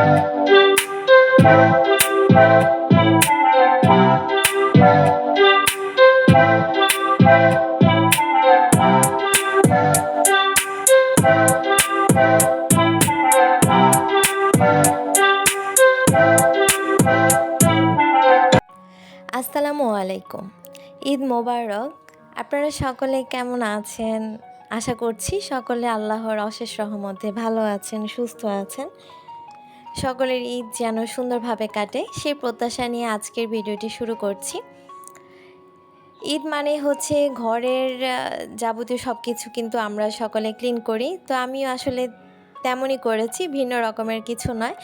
আসসালামু আলাইকুম। ঈদ মোবারক। আপনারা সকলে কেমন আছেন? আশা করছি সকলে আল্লাহর অশেষ রহমতে ভালো আছেন, সুস্থ আছেন। সকলের ঈদ যেন সুন্দরভাবে কাটে, সেই প্রত্যাশা নিয়ে আজকের ভিডিওটি শুরু করছি। ঈদ মানে হচ্ছে ঘরের যাবতীয় সব কিছু কিন্তু আমরা সকলে ক্লিন করি। তো আমিও আসলে তেমনই করেছি, ভিন্ন রকমের কিছু নয়।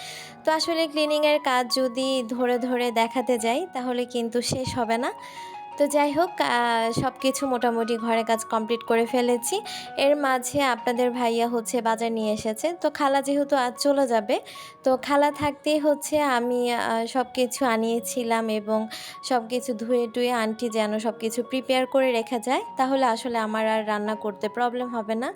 তো আসলে ক্লিনিংয়ের কাজ যদি ধরে ধরে দেখাতে যাই, তাহলে কিন্তু শেষ হবে না। তো যাই হোক সব কিছু মোটামুটি ঘরে কাজ কমপ্লিট করে ফেলেছি। এর মাঝে আপনাদের ভাইয়া হচ্ছে বাজার নিয়ে এসেছে। তো খালা যেহেতু আজ চলে যাবে, তো খালা থাকতেই হচ্ছে আমি সব কিছু আনিয়েছিলাম এবং সব কিছু ধুয়ে টুয়ে আন্টি যেন সব কিছু প্রিপেয়ার করে রেখে যায়, তাহলে আসলে আমার আর রান্না করতে প্রবলেম হবে না।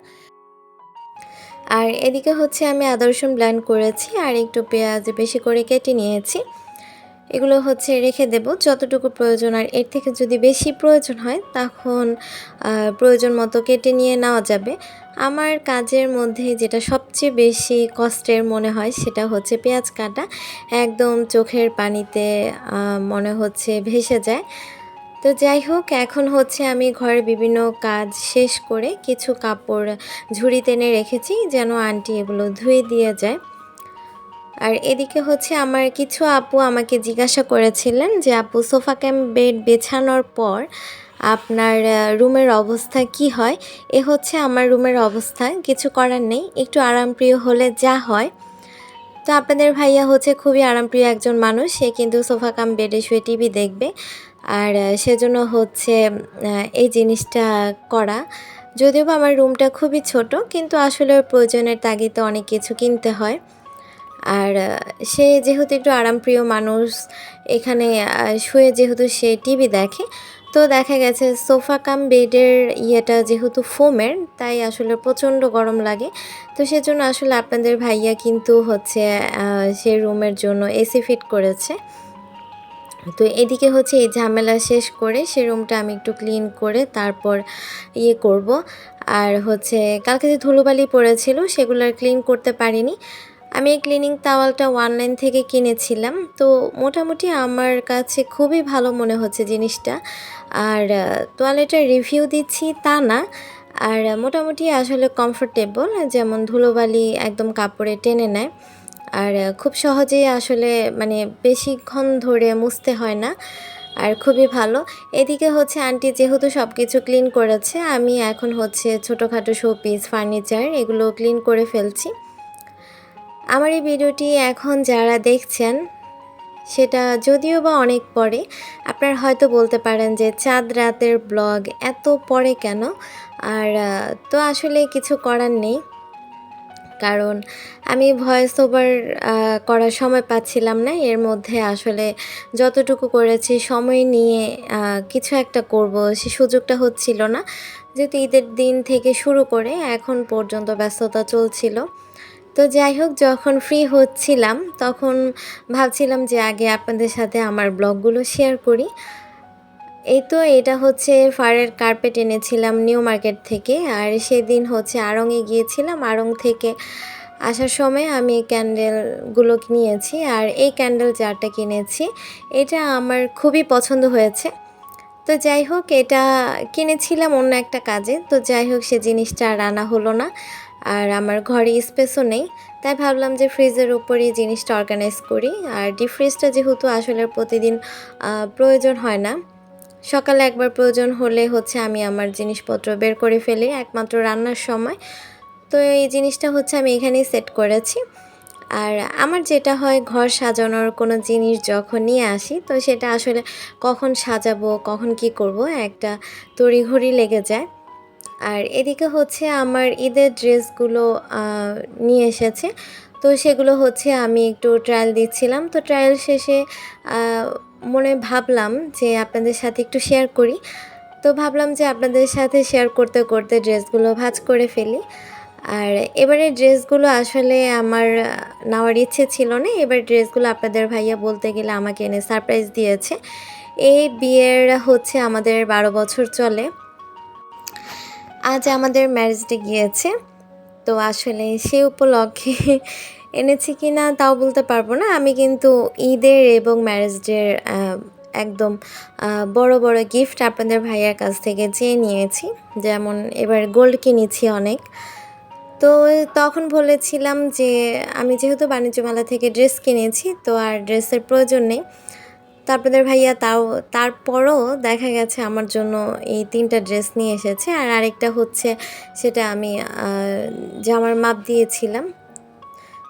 আর এদিকে হচ্ছে আমি আদা রসুন ব্লেন্ড করেছি আর একটু পেঁয়াজ বেশি করে কেটে নিয়েছি। এগুলো হচ্ছে রেখে দেব। যতটুকু প্রয়োজন, আর এর থেকে যদি বেশি প্রয়োজন হয়, তখন প্রয়োজন মতো কেটে নিয়ে নেওয়া যাবে। আমার কাজের মধ্যে যেটা সবচেয়ে বেশি কষ্টের মনে হয়, সেটা হচ্ছে পেঁয়াজ কাটা। একদম চোখের পানিতে মনে হচ্ছে ভেসে যায়। তো যাই হোক, এখন হচ্ছে আমি ঘরের বিভিন্ন কাজ শেষ করে কিছু কাপড় ঝুড়িতে এনে রেখেছি, যেন আন্টি এগুলো ধুয়ে দিয়ে যায়। আর এদিকে হচ্ছে আমার কিছু আপু আমাকে জিজ্ঞাসা করেছিলেন যে, আপু, সোফা ক্যাম্প বেড বেছানোর পর আপনার রুমের অবস্থা কি হয়? এ হচ্ছে আমার রুমের অবস্থা, কিছু করার নেই, একটু আরামপ্রিয় হলে যা হয়। তো আপনাদের ভাইয়া হচ্ছে খুবই আরামপ্রিয় একজন মানুষ, সে কিন্তু সোফা কাম বেডে শুয়ে টিভি দেখবে। আর সেজন্য হচ্ছে এই জিনিসটা করা। যদিও বা আমার রুমটা খুবই ছোট, কিন্তু আসলে প্রয়োজনের তাগিদে অনেক কিছু কিনতে হয়। আর সে যেহেতু একটু আরামপ্রিয় মানুষ, এখানে শুয়ে যেহেতু সে টিভি দেখে, তো দেখা গেছে সোফা কাম বেডের ইয়েটা যেহেতু ফোমের, তাই আসলে প্রচণ্ড গরম লাগে। তো সেজন্য আসলে আপনাদের ভাইয়া কিন্তু হচ্ছে সে রুমের জন্য এসি ফিট করেছে। তো এদিকে হচ্ছে এই ঝামেলা শেষ করে সে রুমটা আমি একটু ক্লিন করে তারপর ইয়ে করব। আর হচ্ছে, কালকে যে ধুলোবালি পড়েছিল সেগুলো ক্লিন করতে পারিনি। আমি এই ক্লিনিং তাওয়ালটা অনলাইন থেকে কিনেছিলাম। তো মোটামুটি আমার কাছে খুবই ভালো মনে হচ্ছে জিনিসটা। আর তোয়ালেটার রিভিউ দিচ্ছি তা না। আর মোটামুটি আসলে কমফোর্টেবল যেমন ধুলোবালি একদম কাপড়ে টেনে নেয়। আর খুব সহজেই আসলে মানে বেশিক্ষণ ধরে মুছতে হয় না। আর খুবই ভালো। এদিকে হচ্ছে আন্টি যেহেতু সব কিছু ক্লিন করেছে, আমি এখন হচ্ছে ছোটোখাটো শোপিস ফার্নিচার এগুলো ক্লিন করে ফেলছি। আমার এই ভিডিওটি এখন যারা দেখছেন, সেটা যদিও বা অনেক পরে, আপনারা হয়তো বলতে পারেন যে চাঁদ রাতের ব্লগ এত পরে কেন? আর তো আসলে কিছু করার নেই। কারণ আমি ভয়েস ওভার করার সময় পাচ্ছিলাম না। এর মধ্যে আসলে যতটুকু করেছি, সময় নিয়ে কিছু একটা করব, সে সুযোগটা হচ্ছিল না। যেহেতু ঈদের দিন থেকে শুরু করে এখন পর্যন্ত ব্যস্ততা চলছিল। তো যাই হোক, যখন ফ্রি হচ্ছিলাম, তখন ভাবছিলাম যে আগে আপনাদের সাথে আমার ব্লগগুলো শেয়ার করি। এই তো এটা হচ্ছে ফারের কার্পেট এনেছিলাম নিউ মার্কেট থেকে, আর সেদিন হচ্ছে আড়ংয়ে গিয়েছিলাম। আড়ং থেকে আসার সময় আমি ক্যান্ডেলগুলো নিয়েছি আর এই ক্যান্ডেল জারটা কিনেছি। এটা আমার খুবই পছন্দ হয়েছে। তো যাই হোক, এটা কিনেছিলাম অন্য একটা কাজে। তো যাই হোক, সে জিনিসটা আর আনা হলো না। আর আমার ঘরে স্পেসও নেই, তাই ভাবলাম যে ফ্রিজের উপরই জিনিসটা অর্গানাইজ করি। আর ডিপ ফ্রিজটা যেহেতু আসলে প্রতিদিন প্রয়োজন হয় না। সকালে একবার প্রয়োজন হলে হচ্ছে আমি আমার জিনিসপত্র বের করে ফেলি একমাত্র রান্নার সময়। তো এই জিনিসটা হচ্ছে আমি এখানেই সেট করেছি। আর আমার যেটা হয় ঘর সাজানোর কোনো জিনিস যখন নিয়ে আসি, তো সেটা আসলে কখন সাজাবো, কখন কি করব, একটা তড়িঘড়ি লেগে যায়। আর এদিকে হচ্ছে আমার ঈদের ড্রেসগুলো নিয়ে এসেছে। তো সেগুলো হচ্ছে আমি একটু ট্রায়াল দিচ্ছিলাম। তো ট্রায়াল শেষে মনে ভাবলাম যে আপনাদের সাথে একটু শেয়ার করি। তো ভাবলাম যে আপনাদের সাথে শেয়ার করতে করতে ড্রেসগুলো ভাজ করে ফেলি। আর এবারে ড্রেসগুলো আসলে আমার নেওয়ার ইচ্ছে ছিল না। এবার ড্রেসগুলো আপনাদের ভাইয়া বলতে গেলে আমাকে এনে সারপ্রাইজ দিয়েছে। এই বিয়ের হচ্ছে আমাদের বারো বছর চলে। আজ আমাদের ম্যারেজ ডে গিয়েছে। তো আসলে সে উপলক্ষে এনেছি কি না তাও বলতে পারব না। আমি কিন্তু ঈদের এবং ম্যারেজ ডের একদম বড় বড় গিফট আপনাদের ভাইয়ার কাছ থেকে চেয়ে নিয়েছি। যেমন এবার গোল্ড কিনেছি অনেক। তো তখন বলেছিলাম যে, আমি যেহেতু বাণিজ্য মেলা থেকে ড্রেস কিনেছি, তো আর ড্রেসের প্রয়োজন নেই। তো আপনাদের ভাইয়া তাও, তারপরও দেখা গেছে আমার জন্য এই তিনটা ড্রেস নিয়ে এসেছে। আর আরেকটা হচ্ছে সেটা আমি জামার মাপ দিয়েছিলাম।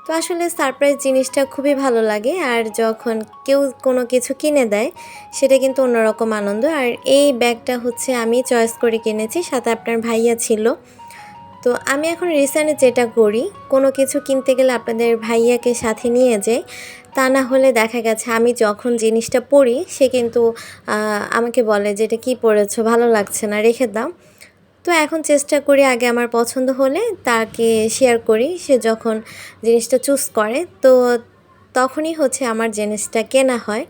তো আসলে সারপ্রাইজ জিনিসটা খুবই ভালো লাগে। আর যখন কেউ কোনো কিছু কিনে দেয়, সেটা কিন্তু অন্যরকম আনন্দ। আর এই ব্যাগটা হচ্ছে আমি চয়েস করে কিনেছি, সাথে আপনার ভাইয়া ছিল। তো আমি এখন রিসেন্ট যেটা করি, কোনো কিছু কিনতে গেলে আপনাদের ভাইয়াকে সাথে নিয়ে যাই। তা না হলে দেখা গেছে আমি যখন জিনিসটা পড়ি, সে কিন্তু আমাকে বলে যে, এটা কী পরেছো ভালো লাগছে না, রেখে দাও। তো এখন চেষ্টা করি আগে আমার পছন্দ হলে তাকে শেয়ার করি। সে যখন জিনিসটা চুজ করে, তো তখনই হচ্ছে আমার জিনিসটা কেনা হয়।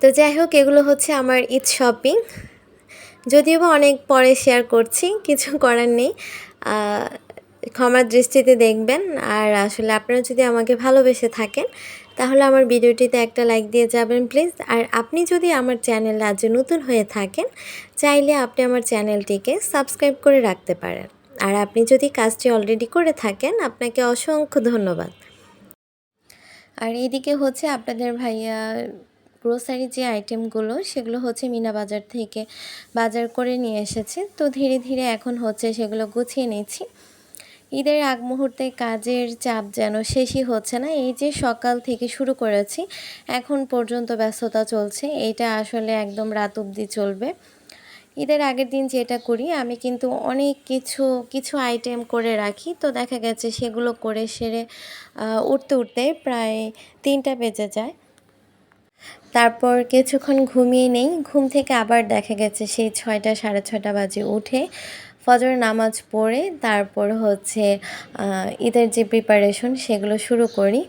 তো যাই হোক, এগুলো হচ্ছে আমার ঈদ শপিং যদিও বা অনেক পরে শেয়ার করছি, কিছু করার নেই। ক্ষমার দৃষ্টিতে দেখবেন। আর আসলে আপনারা যদি আমাকে ভালোবেসে থাকেন, তাহলে আমার ভিডিওটিতে একটা লাইক দিয়ে যাবেন প্লিজ আর আপনি যদি আমার চ্যানেল আজ নতুন হয়ে থাকেন, চাইলে আপনি আমার চ্যানেলটিকে সাবস্ক্রাইব করে রাখতে পারেন। আর আপনি যদি কাজটি অলরেডি করে থাকেন, আপনাকে অসংখ্য ধন্যবাদ। আর এদিকে হচ্ছে আপনাদের ভাইয়া গ্রোসারি যে আইটেমগুলো সেগুলো হচ্ছে মিনা বাজার থেকে বাজার করে নিয়ে এসেছে। তো ধীরে ধীরে এখন হচ্ছে সেগুলো গুছিয়ে নিচ্ছি। ঈদের আগ মুহূর্তে কাজের চাপ যেন শেষই হচ্ছে না, এই যে সকাল থেকে শুরু করেছি, এখন পর্যন্ত ব্যস্ততা চলছে, এটা আসলে একদম রাত অবধি চলবে। ঈদের আগের দিন যেটা করি, আমি কিন্তু অনেক কিছু কিছু আইটেম করে রাখি, তো দেখা গেছে সেগুলো করে সেরে উঠতে উঠতে প্রায় তিনটা বেজে যায়। তারপর কিছুক্ষণ ঘুমিয়ে নেই। ঘুম থেকে আবার দেখা গেছে সেই ছয়টা, সাড়ে ছয়টা বাজে উঠে ফজর নামাজ পড়ে, তারপর হচ্ছে ঈদের যে প্রিপারেশন সেগুলো শুরু করি।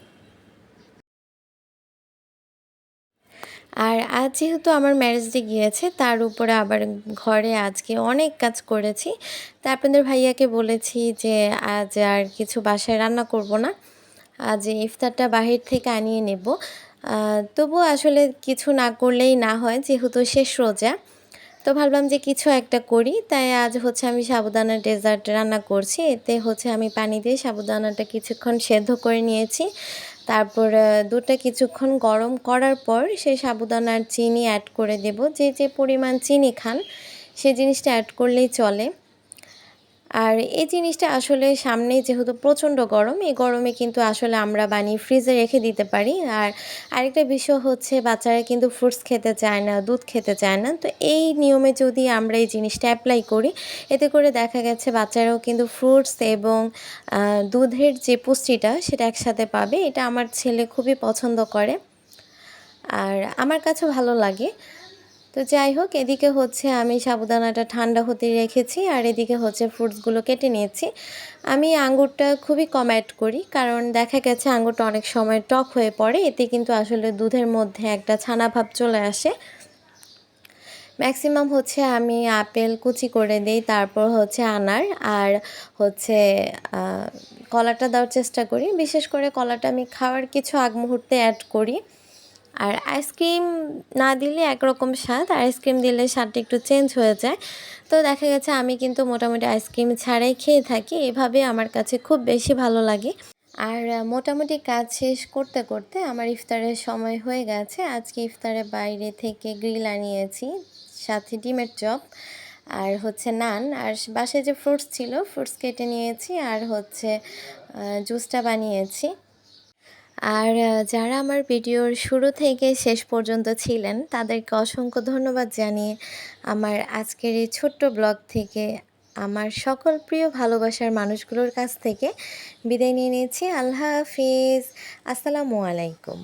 আর আজ যেহেতু আমার ম্যারেজ ডে গিয়েছে, তার উপরে আবার ঘরে আজকে অনেক কাজ করেছি। তা আপনাদের ভাইয়াকে বলেছি যে, আজ আর কিছু বাসায় রান্না করব না। আজ ইফতারটা বাহির থেকে আনিয়ে নেব। তবুও আসলে কিছু না করলেই না হয়, যেহেতু শেষ রোজা। তো ভাবলাম যে কিছু একটা করি, তাই আজ হচ্ছে আমি সাবুদানার ডেজার্ট রান্না করছি। এতে হচ্ছে আমি পানি দিয়ে সাবুদানাটা কিছুক্ষণ সেদ্ধ করে নিয়েছি। তারপর দুধটা কিছুক্ষণ গরম করার পর সেই সাবুদানার চিনি অ্যাড করে দেব। যে যে পরিমাণ চিনি খান, সে জিনিসটা অ্যাড করলেই চলে। আর এই জিনিসটা আসলে সামনে যেহেতু প্রচণ্ড গরম, এই গরমে কিন্তু আসলে আমরা বানিয়ে ফ্রিজে রেখে দিতে পারি। আর আরেকটা বিষয় হচ্ছে বাচ্চারা কিন্তু ফ্রুটস খেতে চায় না, দুধ খেতে চায় না। তো এই নিয়মে যদি আমরা এই জিনিসটা অ্যাপ্লাই করি, এতে করে দেখা গেছে বাচ্চারাও কিন্তু ফ্রুটস এবং দুধের যে পুষ্টিটা সেটা একসাথে পাবে। এটা আমার ছেলে খুবই পছন্দ করে। আর আমার কাছেও ভালো লাগে। তো যাই হোক, এদিকে হচ্ছে আমি সাবুদানাটা ঠান্ডা হতে রেখেছি আর এদিকে হচ্ছে ফ্রুটসগুলো কেটে নিয়েছি। আমি আঙ্গুরটা খুবই কম অ্যাড করি কারণ দেখা গেছে আঙ্গুরটা অনেক সময় টক হয়ে পড়ে, এতে কিন্তু আসলে দুধের মধ্যে একটা ছানা ভাব চলে আসে। ম্যাক্সিমাম হচ্ছে আমি আপেল কুচি করে দিই, তারপর হচ্ছে আনার আর হচ্ছে কলাটা দেওয়ার চেষ্টা করি। বিশেষ করে কলাটা আমি খাওয়ার কিছু আগ মুহূর্তে অ্যাড করি। আর আইসক্রিম না দিলে একরকম স্বাদ আর আইসক্রিম দিলে স্বাদটা একটু চেঞ্জ হয়ে যায়। তো দেখা গেছে আমি কিন্তু মোটামুটি আইসক্রিম ছাড়াই খেয়ে থাকি, এভাবে আমার কাছে খুব বেশি ভালো লাগে। আর মোটামুটি কাজ শেষ করতে করতে আমার ইফতারের সময় হয়ে গেছে। আজকে ইফতারে বাইরে থেকে গ্রিল আনিয়েছি, সাথে ডিমের চপ আর হচ্ছে নান। আর বাসায় যে ফ্রুটস ছিল ফ্রুটস কেটে নিয়েছি আর হচ্ছে জুসটা বানিয়েছি। আর যারা আমার ভিডিওর শুরু থেকে শেষ পর্যন্ত ছিলেন, তাদেরকে অসংখ্য ধন্যবাদ জানিয়ে আমার আজকের এই ছোট্ট ব্লগ থেকে আমার সকল প্রিয় ভালোবাসার মানুষগুলোর কাছ থেকে বিদায় নিয়ে নিয়েছি। আল্লাহ হাফিজ। আসসালামু আলাইকুম।